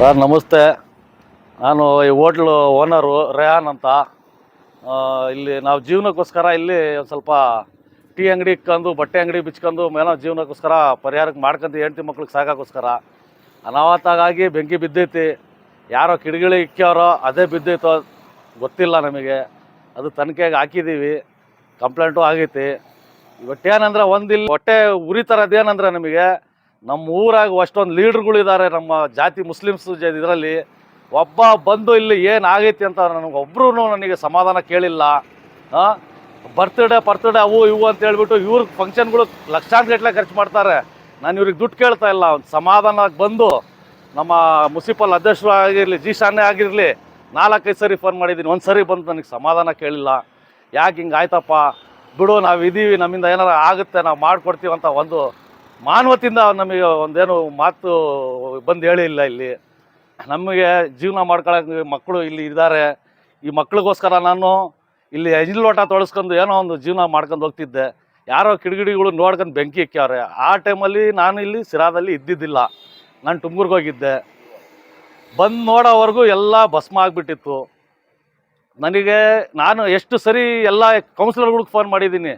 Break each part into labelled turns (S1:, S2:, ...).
S1: Sir, ನಮಸ್ತೆ. ನಾನು ಈ ಹೋಟ್ಲು ಓನರು ರೇಹಾನ್ ಅಂತ. ಇಲ್ಲಿ ನಾವು ಜೀವನಕ್ಕೋಸ್ಕರ ಇಲ್ಲಿ ಒಂದು ಸ್ವಲ್ಪ ಟೀ ಅಂಗಡಿ ಇಕ್ಕಂದು ಬಟ್ಟೆ ಅಂಗಡಿ ಬಿಚ್ಕೊಂಡು, ಏನೋ ಜೀವನಕ್ಕೋಸ್ಕರ ಪರಿಹಾರಕ್ಕೆ ಮಾಡ್ಕೊಂಡು ಹೆಂಡ್ತಿ ಮಕ್ಳಿಗೆ ಸಾಕೋಕ್ಕೋಸ್ಕರ ಅನಾಹುತಾಗಿ ಬೆಂಕಿ ಬಿದ್ದೈತಿ. ಯಾರೋ ಕಿಡಿಗಿಳಿ ಇಕ್ಕ್ಯಾರೋ ಅದೇ ಬಿದ್ದೈತೋ ಗೊತ್ತಿಲ್ಲ ನಮಗೆ. ಅದು ತನಿಖೆಗೆ ಹಾಕಿದ್ದೀವಿ ಕಂಪ್ಲೇಂಟು ಆಗೈತಿ. ಇವತ್ತೇನಂದ್ರೆ ಒಂದಿಲ್ಲ. ಹೊಟ್ಟೆ ಉರಿತಾರದೇನಂದ್ರೆ ನಮಗೆ ನಮ್ಮ ಊರಾಗ ಅಷ್ಟೊಂದು ಲೀಡ್ರುಗಳಿದ್ದಾರೆ ನಮ್ಮ ಜಾತಿ ಮುಸ್ಲಿಮ್ಸ್ ಇದರಲ್ಲಿ ಒಬ್ಬ ಬಂದು ಇಲ್ಲಿ ಏನು ಆಗೈತಿ ಅಂತ ನನಗೆ ಒಬ್ಬರೂ ನನಗೆ ಸಮಾಧಾನ ಕೇಳಿಲ್ಲ. ಬರ್ತ್ಡೇ ಬರ್ತ್ಡೇ ಅವು ಇವು ಅಂತ ಹೇಳ್ಬಿಟ್ಟು ಇವ್ರ ಫಂಕ್ಷನ್ಗಳು ಲಕ್ಷಾಂತರ ಗಟ್ಟಲೆ ಖರ್ಚು ಮಾಡ್ತಾರೆ. ನಾನು ಇವ್ರಿಗೆ ದುಡ್ಡು ಕೇಳ್ತಾ ಇಲ್ಲ. ಒಂದು ಸಮಾಧಾನಕ್ಕೆ ಬಂದು ನಮ್ಮ ಮುನ್ಸಿಪಲ್ ಅಧ್ಯಕ್ಷರು ಆಗಿರಲಿ, ಜಿ ಶಾನೆ ಆಗಿರಲಿ, ನಾಲ್ಕೈದು ಸರಿ ಫೋನ್ ಮಾಡಿದ್ದೀನಿ ಒಂದು ಸರಿ ಬಂದು ನನಗೆ ಸಮಾಧಾನ ಕೇಳಿಲ್ಲ. ಯಾಕೆ ಹಿಂಗೆ ಆಯ್ತಪ್ಪ? ಬಿಡು, ನಾವು ಇದ್ದೀವಿ ನಮ್ಮಿಂದ ಏನಾರ ಆಗುತ್ತೆ, ನಾವು ಮಾಡಿಕೊಡ್ತೀವಿ ಅಂತ ಒಂದು ಮಾನವತಿಂದ ನಮಗೆ ಒಂದೇನು ಮಾತು ಬಂದು ಹೇಳಿಲ್ಲ ಇಲ್ಲಿ. ನಮಗೆ ಜೀವನ ಮಾಡ್ಕೊಳಕ್ಕೆ ಮಕ್ಕಳು ಇಲ್ಲಿ ಇದ್ದಾರೆ. ಈ ಮಕ್ಕಳಿಗೋಸ್ಕರ ನಾನು ಇಲ್ಲಿ ಎಜಿಲ್ ಲೋಟ ತೊಳಸ್ಕೊಂಡು ಏನೋ ಒಂದು ಜೀವನ ಮಾಡ್ಕೊಂಡು ಹೋಗ್ತಿದ್ದೆ. ಯಾರೋ ಕಿಡಿಗಿಡಿಗಳು ನೋಡ್ಕೊಂಡು ಬೆಂಕಿ ಇಕ್ಕವ್ರೆ ಆ ಟೈಮಲ್ಲಿ ನಾನು ಇಲ್ಲಿ ಸಿರಾದಲ್ಲಿ ಇದ್ದಿದ್ದಿಲ್ಲ. ನಾನು ತುಮಕೂರ್ಗೆ ಹೋಗಿದ್ದೆ. ಬಂದು ನೋಡೋವರೆಗೂ ಎಲ್ಲ ಭಸ್ಮ ಆಗಿಬಿಟ್ಟಿತ್ತು. ನನಗೆ, ನಾನು ಎಷ್ಟು ಸರಿ ಎಲ್ಲ ಕೌನ್ಸಿಲರ್ಗಳಿಗೆ ಫೋನ್ ಮಾಡಿದ್ದೀನಿ.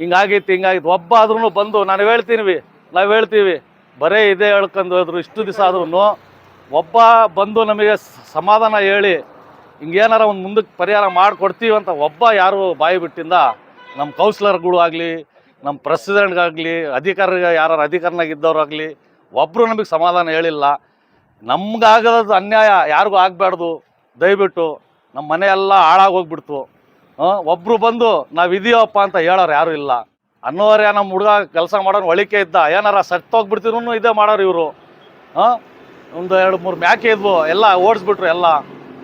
S1: ಹಿಂಗಾಗೈತಿ ಹಿಂಗಾಗಿತ್ತು ಒಬ್ಬ ಆದ್ರೂ ಬಂದು, ನಾನು ಹೇಳ್ತೀನಿ ನಾವು ಹೇಳ್ತೀವಿ, ಬರೇ ಇದೇ ಹೇಳ್ಕೊಂಡು ಹೋದ್ರು, ಇಷ್ಟು ದಿವಸ ಆದ್ರೂ ಒಬ್ಬ ಬಂದು ನಮಗೆ ಸಮಾಧಾನ ಹೇಳಿ, ಹಿಂಗೇನಾರ ಒಂದು ಮುಂದಕ್ಕೆ ಪರಿಹಾರ ಮಾಡಿಕೊಡ್ತೀವಿ ಅಂತ ಒಬ್ಬ ಯಾರು ಬಾಯಿ ಬಿಟ್ಟಿಂದ ನಮ್ಮ ಕೌನ್ಸಿಲರ್ಗಳು ಆಗಲಿ ನಮ್ಮ ಪ್ರೆಸಿಡೆಂಟ್ಗಾಗಲಿ ಅಧಿಕಾರ ಯಾರು ಅಧಿಕಾರನಾಗಿದ್ದವ್ರಾಗಲಿ ಒಬ್ಬರು ನಮಗೆ ಸಮಾಧಾನ ಹೇಳಿಲ್ಲ. ನಮ್ಗಾಗದ ಅನ್ಯಾಯ ಯಾರಿಗೂ ಆಗಬಾರ್ದು ದಯವಿಟ್ಟು ನಮ್ಮ ಮನೆಯೆಲ್ಲ ಹಾಳಾಗೋಗ್ಬಿಡ್ತು ಒಬ್ಬರು ಬಂದು ನಾವು ಇದೀವಪ್ಪ ಅಂತ ಹೇಳೋರು ಯಾರು ಇಲ್ಲ. ಅನ್ನೋರೇ ನಮ್ಮ ಹುಡುಗ ಕೆಲಸ ಮಾಡೋನು ಒಳಿಕೆ ಇದ್ದ, ಏನಾರ ಸತ್ತೋಗ್ಬಿಡ್ತಿದ್ರು ಇದೇ ಮಾಡೋರು ಇವರು. ಒಂದು ಎರಡು ಮೂರು ಮ್ಯಾಕೆ ಇದ್ವು, ಎಲ್ಲ ಓಡಿಸ್ಬಿಟ್ರು ಎಲ್ಲ.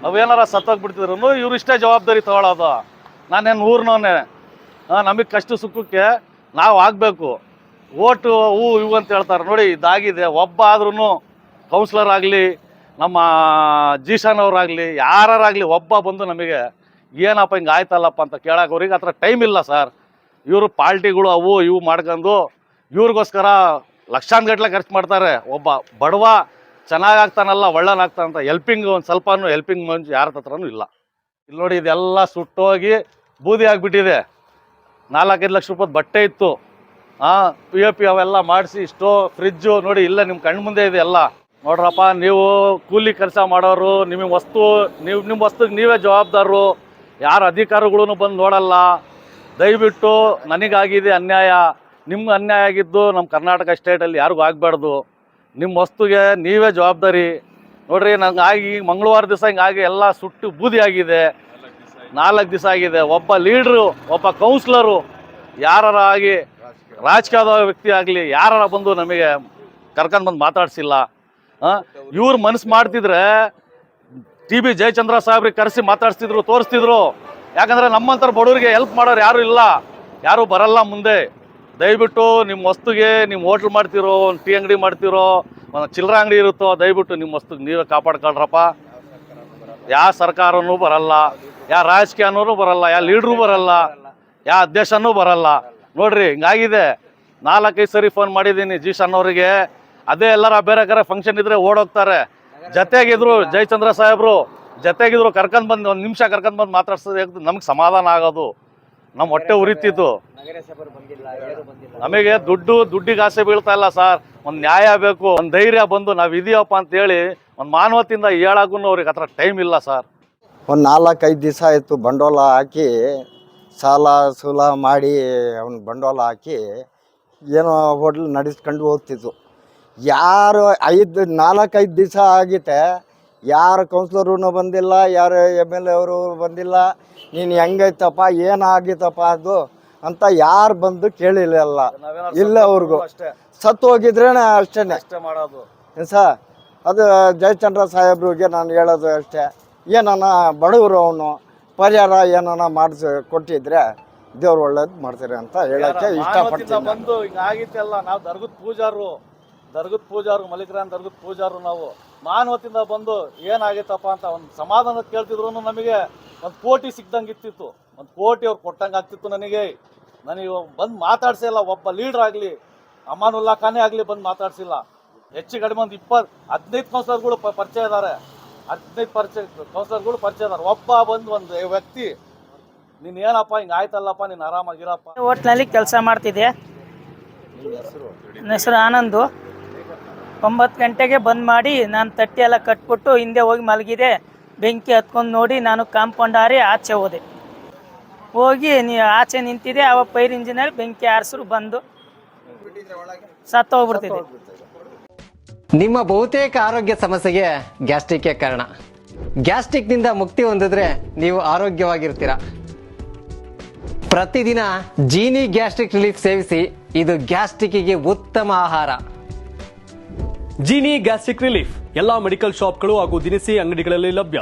S1: ಅವೇನಾರ ಸತ್ತೋಗ್ಬಿಡ್ತಿದ್ರು ಇವ್ರು ಇಷ್ಟೇ ಜವಾಬ್ದಾರಿ ತಗೊಳ್ಳೋದು ನಾನೇನು ಊರ್ನೋನೆ ನಮಗೆ ಕಷ್ಟ ಸುಖಕ್ಕೆ ನಾವು ಆಗಬೇಕು. ಓಟು, ಹೂ, ಇವು ಅಂತ ಹೇಳ್ತಾರೆ. ನೋಡಿ, ಇದಾಗಿದೆ. ಒಬ್ಬ ಆದ್ರೂ ಕೌನ್ಸಿಲರ್ ಆಗಲಿ, ನಮ್ಮ ಜೀಶಾನ್ ಅವರಾಗಲಿ ಯಾರಾಗಲಿ ಒಬ್ಬ ಬಂದು ನಮಗೆ ಏನಪ್ಪ ಹಿಂಗೆ ಆಯ್ತಲ್ಲಪ್ಪ ಅಂತ ಕೇಳಕ್ಕೆ ಅವ್ರಿಗೆ ಆ ಟೈಮ್ ಇಲ್ಲ ಸರ್ ಇವರು ಪಾರ್ಟಿಗಳು ಅವು ಇವು ಮಾಡ್ಕೊಂಡು ಇವ್ರಿಗೋಸ್ಕರ ಲಕ್ಷಾಂತರ ಗಟ್ಟಲೆ ಖರ್ಚು ಮಾಡ್ತಾರೆ. ಒಬ್ಬ ಬಡವ ಚೆನ್ನಾಗಾಗ್ತಾನಲ್ಲ ಒಳ್ಳನಾಗ್ತಾನಂತ ಹೆಲ್ಪಿಂಗ್ ಒಂದು ಸ್ವಲ್ಪನೂ ಹೆಲ್ಪಿಂಗ್ ಮಂಜು ಯಾರ ಹತ್ರನೂ ಇಲ್ಲ. ಇಲ್ಲಿ ನೋಡಿ ಇದೆಲ್ಲ ಸುಟ್ಟೋಗಿ ಬೂದಿ ಆಗಿಬಿಟ್ಟಿದೆ. ನಾಲ್ಕೈದು ಲಕ್ಷ ರೂಪಾಯಿ ಬಟ್ಟೆ ಇತ್ತು. ಹಾಂ ಪಿ ಎ ಪಿ ಅವೆಲ್ಲ ಮಾಡಿಸಿ ಇಷ್ಟೋ ಫ್ರಿಜ್ಜು ನೋಡಿ ಇಲ್ಲ ನಿಮ್ಮ ಕಣ್ಣು ಮುಂದೆ ಇದೆ ಎಲ್ಲ. ನೋಡ್ರಪ್ಪ, ನೀವು ಕೂಲಿ ಕೆಲಸ ಮಾಡೋರು, ನಿಮಗೆ ವಸ್ತು ನೀವು ನಿಮ್ಮ ವಸ್ತುಗೆ ನೀವೇ ಜವಾಬ್ದಾರರು. ಯಾರು ಅಧಿಕಾರಿಗಳೂ ಬಂದು ನೋಡಲ್ಲ. ದಯವಿಟ್ಟು ನನಗಾಗಿದೆ ಅನ್ಯಾಯ. ನಿಮ್ಗೆ ಅನ್ಯಾಯ ಆಗಿದ್ದು ನಮ್ಮ ಕರ್ನಾಟಕ ಸ್ಟೇಟಲ್ಲಿ ಯಾರಿಗೂ ಆಗಬಾರ್ದು. ನಿಮ್ಮ ವಸ್ತುಗೆ ನೀವೇ ಜವಾಬ್ದಾರಿ. ನೋಡ್ರಿ, ನಂಗೆ ಆಗಿ ಮಂಗಳವಾರ ದಿವಸ ಹಿಂಗಾಗಿ ಎಲ್ಲ ಸುಟ್ಟು ಬೂದಿ ಆಗಿದೆ. ನಾಲ್ಕು ದಿವಸ ಆಗಿದೆ. ಒಬ್ಬ ಲೀಡ್ರು ಒಬ್ಬ ಕೌನ್ಸ್ಲರು ಯಾರಾರ ಆಗಿ ರಾಜಕೀಯದ ವ್ಯಕ್ತಿ ಆಗಲಿ, ಯಾರರ ಬಂದು ನಮಗೆ ಕರ್ಕೊಂಡು ಬಂದು ಮಾತಾಡ್ಸಿಲ್ಲ. ಇವ್ರು ಮನಸ್ಸು ಮಾಡ್ತಿದ್ರೆ ಟಿ ಬಿ ಜಯಚಂದ್ರ ಸಾಹೇಬ್ರಿಗೆ ಕರೆಸಿ ಮಾತಾಡ್ಸ್ತಿದ್ರು, ತೋರಿಸ್ತಿದ್ರು. ಯಾಕಂದರೆ ನಮ್ಮಂಥರ ಬಡವರಿಗೆ ಹೆಲ್ಪ್ ಮಾಡೋರು ಯಾರು ಇಲ್ಲ. ಯಾರೂ ಬರಲ್ಲ ಮುಂದೆ. ದಯವಿಟ್ಟು ನಿಮ್ಮ ವಸ್ತುಗೆ ನಿಮ್ಮ ಹೋಟ್ಲ್ ಮಾಡ್ತಿರೋ, ಒಂದು ಟೀ ಅಂಗಡಿ ಮಾಡ್ತಿರೋ, ಒಂದು ಚಿಲ್ಲರೆ ಅಂಗಡಿ ಇರುತ್ತೋ, ದಯವಿಟ್ಟು ನಿಮ್ಮ ವಸ್ತುಗೆ ನೀವೇ ಕಾಪಾಡ್ಕೊಳ್ರಪ್ಪ. ಯಾವ ಸರ್ಕಾರನೂ ಬರಲ್ಲ ಯಾವ ರಾಜಕೀಯನೂ ಬರಲ್ಲ ಯಾವ ಲೀಡ್ರು ಬರಲ್ಲ ಯಾವ ಅಧ್ಯಕ್ಷನೂ ಬರಲ್ಲ. ನೋಡ್ರಿ, ಹಿಂಗಾಗಿದೆ. ನಾಲ್ಕೈದು ಸರಿ ಫೋನ್ ಮಾಡಿದ್ದೀನಿ ಜೀಶನ್ ಅವರಿಗೆ ಅದೇ ಎಲ್ಲರ ಬೇರೆ ಕರೆ ಫಂಕ್ಷನ್ ಇದ್ರೆ ಓಡೋಗ್ತಾರೆ. ಜೊತೆಗಿದ್ರು ಜಯಚಂದ್ರ ಸಾಹೇಬ್ರು, ಜೊತೆಗಿದ್ರು ಕರ್ಕೊಂಡ್ ಬಂದು ಒಂದು ನಿಮಿಷ ಕರ್ಕೊಂಡ್ ಬಂದು ಮಾತಾಡ್ಸೋದು ನಮ್ಗೆ ಸಮಾಧಾನ ಆಗೋದು. ನಮ್ಮ ಹೊಟ್ಟೆ ಉರಿತಿತ್ತು. ನಮಗೆ ದುಡ್ಡು, ದುಡ್ಡಿಗೆ ಆಸೆ ಬೀಳ್ತಾ ಇಲ್ಲ ಸರ್. ಒಂದು ನ್ಯಾಯ ಬೇಕು, ಒಂದು ಧೈರ್ಯ ಬಂದು ನಾವು ಅಂತ ಹೇಳಿ ಒಂದು ಮಾನವತಿಂದ ಹೇಳಕ್ಕೂ ಅವ್ರಿಗೆ ಹತ್ರ ಟೈಮ್ ಇಲ್ಲ ಸರ್.
S2: ಒಂದು ನಾಲ್ಕೈದು ದಿವಸ ಆಯಿತು ಬಂಡವಾಳ ಹಾಕಿ, ಸಾಲ ಸೂಲ ಮಾಡಿ ಅವ್ನು ಬಂಡವಾಳ ಹಾಕಿ, ಏನೋ ಹೋಟ್ಲ್ ನಡೆಸ್ಕೊಂಡು ಹೋಗ್ತಿತ್ತು ಯಾರು ಐದು ನಾಲ್ಕೈದು ದಿವಸ ಆಗಿತ್ತೆ ಯಾರು ಕೌನ್ಸ್ಲರೂ ಬಂದಿಲ್ಲ ಯಾರು ಎಂ ಎಲ್ ಎ ಅವರು ಬಂದಿಲ್ಲ ನೀನು ಹೆಂಗೈತಪ್ಪ ಏನಾಗಿತ್ತಪ್ಪ ಅದು ಅಂತ ಯಾರು ಬಂದು ಕೇಳಿಲ್ಲ ಇಲ್ಲ ಅವ್ರಿಗೂ.
S1: ಅಷ್ಟೇ.
S2: ಸತ್ತು ಹೋಗಿದ್ರೇ ಅಷ್ಟೇ
S1: ಮಾಡೋದು.
S2: ಸರ್ ಅದು ಜಯಚಂದ್ರ ಸಾಹೇಬ್ರಿಗೆ ನಾನು ಹೇಳೋದು ಅಷ್ಟೇ. ಏನನ ಬಡವರು ಅವನು ಪರಿಹಾರ ಏನನ್ನ ಮಾಡಿಸಿ ಕೊಟ್ಟಿದ್ರೆ ದೇವ್ರು ಒಳ್ಳೇದು ಮಾಡ್ತಾರೆ ಅಂತ ಹೇಳಕ್ಕೆ ಇಷ್ಟಪಡ್ತೀನಿ
S1: ದರ್ಗದ ಪೂಜಾರು ಮಲ್ಲಿಕರಾಯನ್ ದರ್ಗದ ಪೂಜಾರು ನಾವು ಮಾನವತಿಂದ ಬಂದು ಏನಾಗೈತಪ್ಪ ಅಂತ ಒಂದು ಸಮಾಧಾನ ಕೇಳ್ತಿದ್ರು ನಮಗೆ ಒಂದು ಕೋಟಿ ಸಿಕ್ದಂಗೆ ಇತ್ತಿತ್ತು ಒಂದು ಕೋಟಿ ಅವ್ರು ಕೊಟ್ಟಂಗೆ ಆಗ್ತಿತ್ತು ನನಗೆ ನನಗೆ ಬಂದು ಮಾತಾಡ್ಸಿಲ್ಲ ಒಬ್ಬ ಲೀಡ್ರ್ ಆಗಲಿ ಅಮಾನುಲ್ಲಾ ಖಾನೆ ಆಗಲಿ ಬಂದು ಮಾತಾಡ್ಸಿಲ್ಲ ಹೆಚ್ಚು ಕಡಿಮೆ ಒಂದು ಇಪ್ಪತ್ತು ಹದಿನೈದು ಕೌನ್ಸಿಲರ್ಗಳು ಪರಿಚಯ ಇದ್ದಾರೆ ಹದಿನೈದು ಪರಿಚಯ ಕೌನ್ಸಿಲರ್ಗಳು ಪರಿಚಯ ಇದ್ದಾರೆ ಒಬ್ಬ ಬಂದು ಒಂದು ವ್ಯಕ್ತಿ ನೀನು ಏನಪ್ಪ ಹಿಂಗೆ ಆಯ್ತಲ್ಲಪ್ಪ ನೀನು ಆರಾಮಾಗಿರಪ್ಪ.
S3: ಹೋಟ್ಲಲ್ಲಿ ಕೆಲಸ ಮಾಡ್ತಿದ್ದೆ. ಹೆಸರು ಆನಂದು. ಒಂಬತ್ತು ಗಂಟೆಗೆ ಬಂದ್ ಮಾಡಿ ನಾನು ತಟ್ಟಿ ಎಲ್ಲ ಕಟ್ಬಿಟ್ಟು ಹಿಂದೆ ಹೋಗಿ ಮಲಗಿದೆ. ಬೆಂಕಿ ಹತ್ಕೊಂಡು ನೋಡಿ ನಾನು ಕಾಂಪೌಂಡ್ ಹಾರಿ ಆಚೆ ಹೋದೆ. ಹೋಗಿ ನೀ ಆಚೆ ನಿಂತಿದೆ ಅವ ಪೈರ್ ಇಂಜಿನಿಯರ್ ಬೆಂಕಿ ಆರಿಸ್ರು ಬಂದು ಸತ್ತೋಗ್ಬಿಡ್ತಿದೆ
S4: ನಿಮ್ಮ ಬಹುತೇಕ ಆರೋಗ್ಯ ಸಮಸ್ಯೆಗೆ ಗ್ಯಾಸ್ಟ್ರಿಕ್ಕೇ ಕಾರಣ. ಗ್ಯಾಸ್ಟ್ರಿಕ್ನಿಂದ ಮುಕ್ತಿ ಹೊಂದಿದ್ರೆ ನೀವು ಆರೋಗ್ಯವಾಗಿರ್ತೀರ. ಪ್ರತಿದಿನ ಜೀನಿ ಗ್ಯಾಸ್ಟ್ರಿಕ್ ರಿಲೀಫ್ ಸೇವಿಸಿ ಇದು ಗ್ಯಾಸ್ಟ್ರಿಕ್ಕಿಗೆ ಉತ್ತಮ ಆಹಾರ.
S5: ಜೀನಿ ಗ್ಯಾಸ್ಟ್ರಿಕ್ ರಿಲೀಫ್ ಎಲ್ಲಾ ಮೆಡಿಕಲ್ ಶಾಪ್ಗಳು ಹಾಗೂ ದಿನಸಿ ಅಂಗಡಿಗಳಲ್ಲಿ ಲಭ್ಯ.